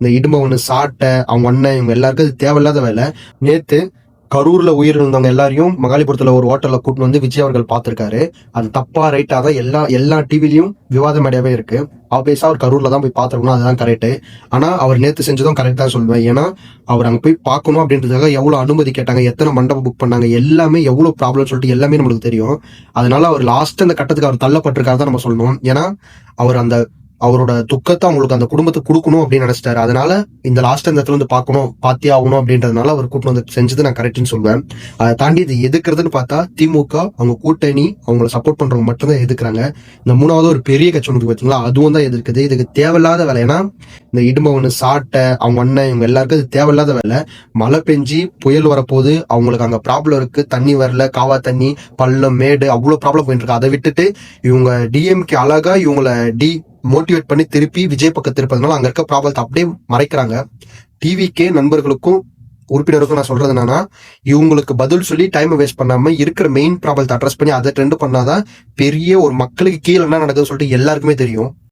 இந்த இடும்பவனு சாட்டை அவங்க அண்ணன் இவங்க எல்லாருக்கும் அது தேவையில்லாத வேலை. நேற்று கரூர்ல உயிரிழந்தவங்க எல்லாரையும் மகாலிபுரத்துல ஒரு ஹோட்டல்ல கூட்டு வந்து விஜய் அவர்கள் பார்த்திருக்காரு. அது தப்பா ரைட்டா தான் எல்லா எல்லா டிவிலையும் விவாத மேடையாவே இருக்கு. ஆப்வியஸா அவர் கரூர்ல தான் போய் பார்த்துருக்கணும் அதுதான் கரெக்ட் ஆனா அவர் நேத்து செஞ்சதும் கரெக்ட் தான் சொல்லுவேன். ஏன்னா அவர் அங்க போய் பார்க்கணும் அப்படின்றதுக்காக எவ்வளவு அனுமதி கேட்டாங்க எத்தனை மண்டபம் புக் பண்ணாங்க எல்லாமே எவ்வளவு ப்ராப்ளம் சொல்லிட்டு எல்லாமே நம்மளுக்கு தெரியும். அதனால அவர் லாஸ்ட் அந்த கட்டத்துக்கு அவர் தள்ளப்பட்டிருக்காரு தான் நம்ம சொல்லணும். ஏன்னா அவர் அந்த அவரோட துக்கத்தை அவங்களுக்கு அந்த குடும்பத்துக்கு கொடுக்கணும் அப்படின்னு நினைச்சிட்டாரு. அதனால இந்த லாஸ்ட் அந்த இடத்துல வந்து பார்க்கணும் பார்த்தே ஆகணும் அப்படின்றதுனால அவர் கூட்டு வந்து செஞ்சது நான் கரெக்ட்னு சொல்வேன். அதை தாண்டி இது எதுக்குறதுன்னு பார்த்தா திமுக அவங்க கூட்டணி அவங்கள சப்போர்ட் பண்றவங்க மட்டும்தான் எதுக்குறாங்க இந்த மூணாவது ஒரு பெரிய கட்சி ஒன்று பார்த்தீங்களா அதுவும் தான் எதிர்க்குது. இதுக்கு தேவையில்லாத வேலை. ஏன்னா இந்த இடும்பவனு சாட்டை அவங்க அண்ணன் இவங்க எல்லாருக்கும் இது தேவையில்லாத வேலை. மழை பெஞ்சு புயல் வரப்போது அவங்களுக்கு அங்கே ப்ராப்ளம் இருக்கு. தண்ணி வரல காவா தண்ணி பள்ளம் மேடு அவ்வளோ ப்ராப்ளம் போயிட்டு இருக்கு. அதை விட்டுட்டு இவங்க டிஎம்கே அழகா இவங்கள டி மோட்டிவேட் பண்ணி திருப்பி விஜய் பக்கத்து இருப்பதனால அங்க இருக்க ப்ராப்ளத்தை அப்படியே மறைக்கிறாங்க. டிவிக்கே நண்பர்களுக்கும் உறுப்பினருக்கும் நான் சொல்றது என்னன்னா இவங்களுக்கு பதில் சொல்லி டைம் வேஸ்ட் பண்ணாம இருக்கிற மெயின் ப்ராப்ளத்தை அட்ரஸ் பண்ணி அதை ட்ரெண்ட் பண்ணாதான் பெரிய ஒரு மக்களுக்கு கீழே என்ன நடக்குதுன்னு சொல்லிட்டு எல்லாருக்குமே தெரியும்.